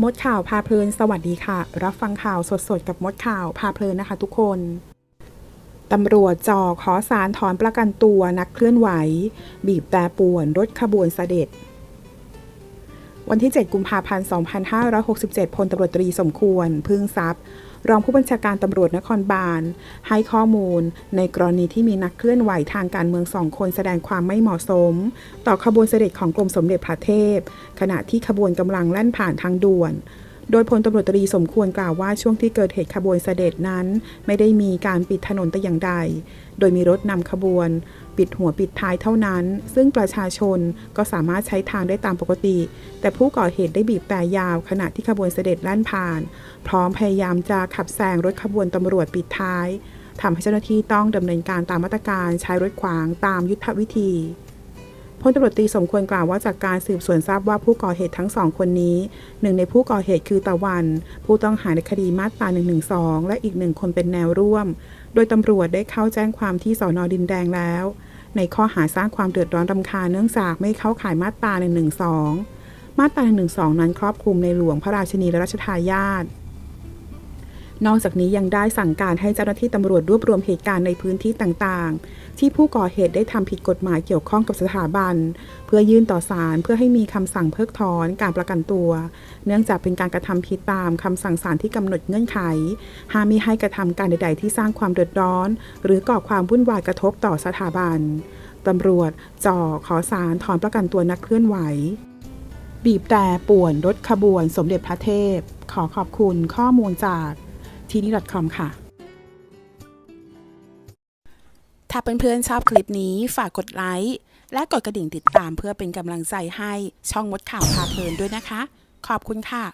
มดข่าวพาเพลินสวัสดีค่ะ รับฟังข่าวสดๆ กับมดข่าวพาเพลินนะคะทุกคน ตำรวจจ่อขอสารถอนประกันตัวนักเคลื่อนไหว บีบแต่ป่วนรถขบวนเสด็จ วันที่ 7 กุมภาพันธ์ 2567 พลตำรวจตรีสมควร พึ่งทรัพย์ รองผู้บัญชาการตำรวจนครบาล ให้ข้อมูล ในกรณีที่มีนักเคลื่อนไหวทางการเมืองสองคนแสดงความไม่เหมาะสม ต่อขบวนเสด็จของกรมสมเด็จพระเทพ ขณะที่ขบวนกำลังแล่นผ่านทางด่วน โดยพลตำรวจตรีสมควรกล่าวว่าช่วงที่เกิดเหตุขบวนเสด็จนั้น ไม่ได้มีการปิดถนนแต่อย่างใด โดยมีรถนำขบวน ปิดหัวปิดท้ายเท่านั้น ซึ่งประชาชนก็สามารถใช้ทางได้ตามปกติ แต่ผู้ก่อเหตุได้บีบแต่ยาวขณะที่ขบวนเสด็จแล่นผ่าน พร้อมพยายามจะขับแซงรถขบวนตำรวจปิดท้ายทำให้เจ้าหน้าที่ต้องดำเนินการตามมาตรการใช้รถขวางตามยุทธวิธี พลตำรวจตีสมควรกล่าวว่าจากการสืบสวนทราบว่าผู้ก่อเหตุทั้งสองคนนี้หนึ่งในผู้ก่อเหตุคือตะวัน ผู้ต้องหาในคดีมาตรา 112 และอีกหนึ่งคนเป็นแนวร่วม โดยตำรวจได้เข้าแจ้งความที่สอนอดินแดงแล้ว ในข้อหาสร้างความเดือดร้อนรำคาญเนื่องจากไม่เข้าข่ายมาตรา 112 มาตรา 112 นั้นครอบคลุมในหลวงพระราชนีและรัชทายาท นอกจากนี้ยังได้สั่งการให้เจ้าหน้าที่ตำรวจรวบรวมเหตุการณ์ในพื้นที่ต่างๆ ที่ผู้ก่อเหตุได้ทำผิดกฎหมายเกี่ยวข้องกับสถาบัน เพื่อยื่นต่อศาลเพื่อให้มีคำสั่งเพิกถอนการประกันตัว เนื่องจากเป็นการกระทำผิดตามคำสั่งศาลที่กำหนดเงื่อนไข ห้ามมิให้กระทำการใด ๆ ที่สร้างความเดือดร้อน หรือก่อความวุ่นวายกระทบต่อสถาบันตำรวจจ่อขอศาลถอนประกันตัวนักเคลื่อนไหว บีบแต่ป่วนรถขบวนสมเด็จพระเทพ ขอขอบคุณข้อมูลจาก ทีนี้ .com ค่ะ ถ้าเพื่อนๆชอบคลิปนี้ฝากกดไลค์และกดกระดิ่งติดตามเพื่อเป็นกำลังใจให้ช่องมดข่าวพาเพลินด้วยนะคะ ขอบคุณค่ะ